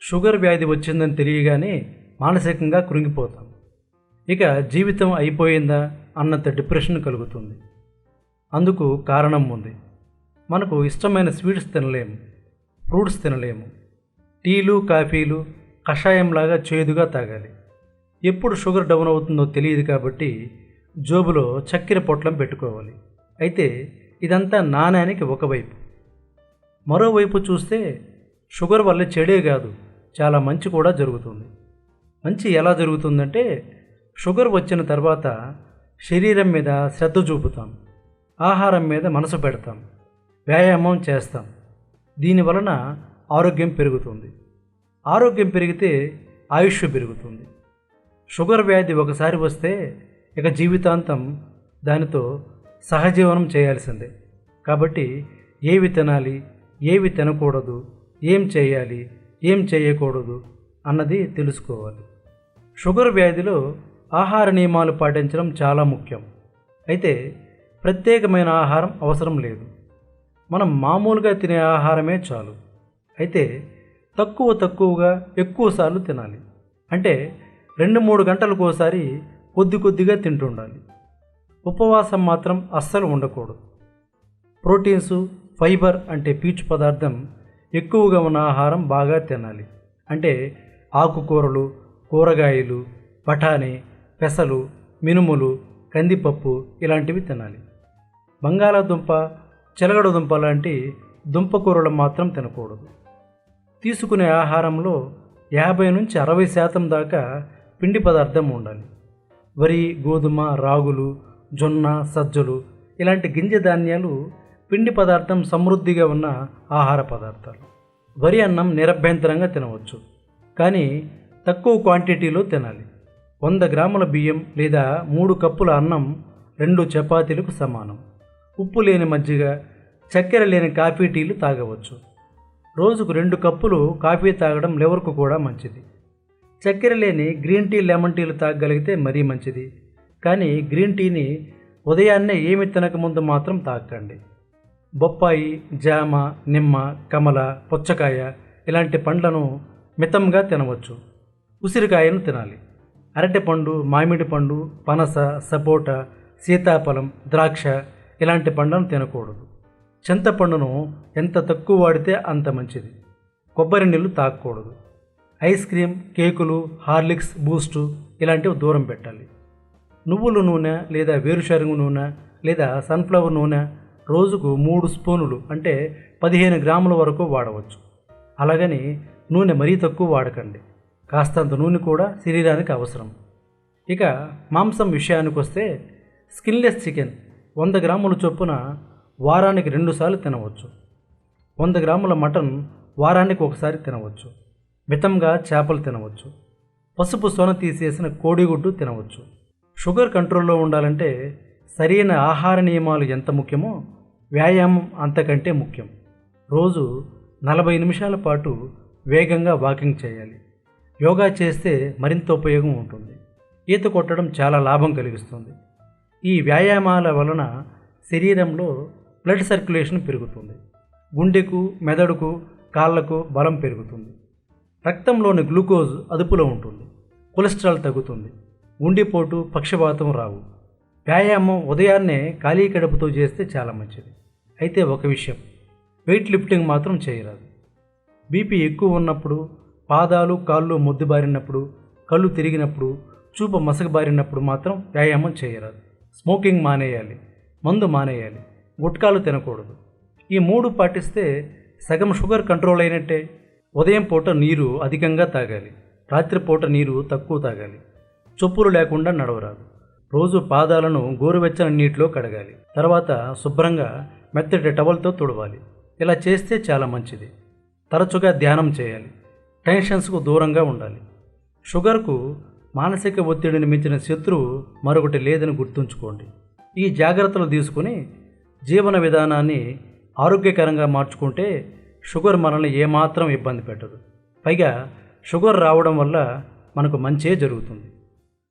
Sugar వ్యాధి వచ్చిందని తెలియగానే మానసికంగా కృంగిపోతాం. ఇక జీవితం అయిపోయిందా అన్నంత డిప్రెషన్ కలుగుతుంది. అందుకు కారణం ఉంది. మనకు ఇష్టమైన స్వీట్స్ తినలేము. ఫ్రూట్స్ తినలేము. టీలు కాఫీలు కషాయంలాగా చేదుగా తాగాలి. ఎప్పుడు షుగర్ డౌన్ అవుతుందో తెలియదు కాబట్టి జోబులో చక్కెర పొట్లం పెట్టుకోవాలి. అయితే ఇదంతా నాణ్యానికి ఒకవైపు మరోవైపు చూస్తే షుగర్ వల్ల చెడే కాదు. చాలా మంచి కూడా జరుగుతుంది. మంచి ఎలా జరుగుతుందంటే షుగర్ వచ్చిన తర్వాత శరీరం మీద శ్రద్ధ చూపుతాం. ఆహారం మీద మనసు పెడతాం. వ్యాయామం చేస్తాం. దీని వలన ఆరోగ్యం పెరుగుతుంది. ఆరోగ్యం పెరిగితే ఆయుష్ పెరుగుతుంది. షుగర్ వ్యాధి ఒకసారి వస్తే ఇక జీవితాంతం దానితో సహజీవనం చేయాల్సిందే. కాబట్టి ఏవి తినాలి ఏవి తినకూడదు ఏం చేయాలి ఏం చేయకూడదు అన్నది తెలుసుకోవాలి. షుగర్ వ్యాధిలో ఆహార నియమాలు పాటించడం చాలా ముఖ్యం. అయితే ప్రత్యేకమైన ఆహారం అవసరం లేదు. మనం మామూలుగా తినే ఆహారమే చాలు. అయితే తక్కువ తక్కువగా ఎక్కువసార్లు తినాలి. అంటే రెండు మూడు గంటలకోసారి కొద్ది కొద్దిగా తింటుండాలి. ఉపవాసం మాత్రం అస్సలు ఉండకూడదు. ప్రోటీన్స్ ఫైబర్ అంటే పీచు పదార్థం ఎక్కువగా ఉన్న ఆహారం బాగా తినాలి. అంటే ఆకుకూరలు కూరగాయలు బఠానీ పెసలు మినుములు కందిపప్పు ఇలాంటివి తినాలి. బంగాళాదుంప చిలగడదుంప లాంటి దుంపకూరలు మాత్రం తినకూడదు. తీసుకునే ఆహారంలో యాభై నుంచి అరవై శాతం దాకా పిండి పదార్థం ఉండాలి. వరి గోధుమ రాగులు జొన్న సజ్జలు ఇలాంటి గింజ ధాన్యాలు పిండి పదార్థం సమృద్ధిగా ఉన్న ఆహార పదార్థాలు. వరి అన్నం నిరభ్యంతరంగా తినవచ్చు. కానీ తక్కువ క్వాంటిటీలో తినాలి. వంద గ్రాముల బియ్యం లేదా మూడు కప్పుల అన్నం రెండు చపాతీలకు సమానం. ఉప్పు లేని మజ్జిగ చక్కెర లేని కాఫీ టీలు తాగవచ్చు. రోజుకు రెండు కప్పులు కాఫీ తాగడం లివర్కు కూడా మంచిది. చక్కెర లేని గ్రీన్ టీ లెమన్ టీలు తాగగలిగితే మరీ మంచిది. కానీ గ్రీన్ టీని ఉదయాన్నే ఏమి తినకముందు మాత్రం తాగకండి బొప్పాయి జామ నిమ్మ కమల పుచ్చకాయ ఇలాంటి పండ్లను మితంగా తినవచ్చు. ఉసిరికాయను తినాలి. అరటిపండు మామిడి పండు పనస సపోటా సీతాఫలం ద్రాక్ష ఇలాంటి పండ్లను తినకూడదు. చింతపండును ఎంత తక్కువ వాడితే అంత మంచిది. కొబ్బరి నీళ్ళు తాగకూడదు ఐస్ క్రీమ్ కేకులు హార్లిక్స్ బూస్టు ఇలాంటివి దూరం పెట్టాలి. నువ్వుల నూనె లేదా వేరుశనగ నూనె లేదా సన్ఫ్లవర్ నూనె రోజుకు మూడు స్పూనులు అంటే పదిహేను గ్రాముల వరకు వాడవచ్చు. అలాగని నూనె మరీ తక్కువ వాడకండి. కాస్తంత నూనె కూడా శరీరానికి అవసరం. ఇక మాంసం విషయానికి వస్తే స్కిన్లెస్ చికెన్ వంద గ్రాముల చొప్పున వారానికి రెండుసార్లు తినవచ్చు. వంద గ్రాముల మటన్ వారానికి ఒకసారి తినవచ్చు. మితంగా చేపలు తినవచ్చు. పసుపు సొన తీసేసిన కోడిగుడ్డు తినవచ్చు. షుగర్ కంట్రోల్లో ఉండాలంటే సరైన ఆహార నియమాలు ఎంత ముఖ్యమో వ్యాయామం అంతకంటే ముఖ్యం. రోజు నలభై నిమిషాల పాటు వేగంగా వాకింగ్ చేయాలి. యోగా చేస్తే మరింత ఉపయోగం ఉంటుంది. ఈత కొట్టడం చాలా లాభం కలిగిస్తుంది. ఈ వ్యాయామాల వలన శరీరంలో బ్లడ్ సర్క్యులేషన్ పెరుగుతుంది. గుండెకు మెదడుకు కాళ్ళకు బలం పెరుగుతుంది. రక్తంలోని గ్లూకోజ్ అదుపులో ఉంటుంది. కొలెస్ట్రాల్ తగ్గుతుంది. గుండెపోటు పక్షపాతం రావు. వ్యాయామం ఉదయాన్నే ఖాళీ కడుపుతో చేస్తే చాలా మంచిది. అయితే ఒక విషయం వెయిట్ లిఫ్టింగ్ మాత్రం చేయరాదు. బీపీ ఎక్కువ ఉన్నప్పుడు పాదాలు కాళ్ళు మొద్దుబారినప్పుడు కళ్ళు తిరిగినప్పుడు చూపు మసకబారినప్పుడు మాత్రం వ్యాయామం చేయరాదు. స్మోకింగ్ మానేయాలి మందు మానేయాలి గుట్కాలు తినకూడదు. ఈ మూడు పాటిస్తే సగం షుగర్ కంట్రోల్ అయినట్టే. ఉదయం పూట నీరు అధికంగా తాగాలి రాత్రిపూట నీరు తక్కువ తాగాలి చొప్పులు లేకుండా నడవరాదు. రోజు పాదాలను గోరువెచ్చని నీటిలో కడగాలి. తర్వాత శుభ్రంగా మెత్తటి టవల్తో తుడవాలి. ఇలా చేస్తే చాలా మంచిది. తరచుగా ధ్యానం చేయాలి. టెన్షన్స్కు దూరంగా ఉండాలి. షుగర్కు మానసిక ఒత్తిడిని మించిన శత్రువు మరొకటి లేదని గుర్తుంచుకోండి. ఈ జాగ్రత్తలు తీసుకుని జీవన విధానాన్ని ఆరోగ్యకరంగా మార్చుకుంటే షుగర్ మనల్ని ఏమాత్రం ఇబ్బంది పెట్టదు. పైగా షుగర్ రావడం వల్ల మనకు మంచే జరుగుతుంది.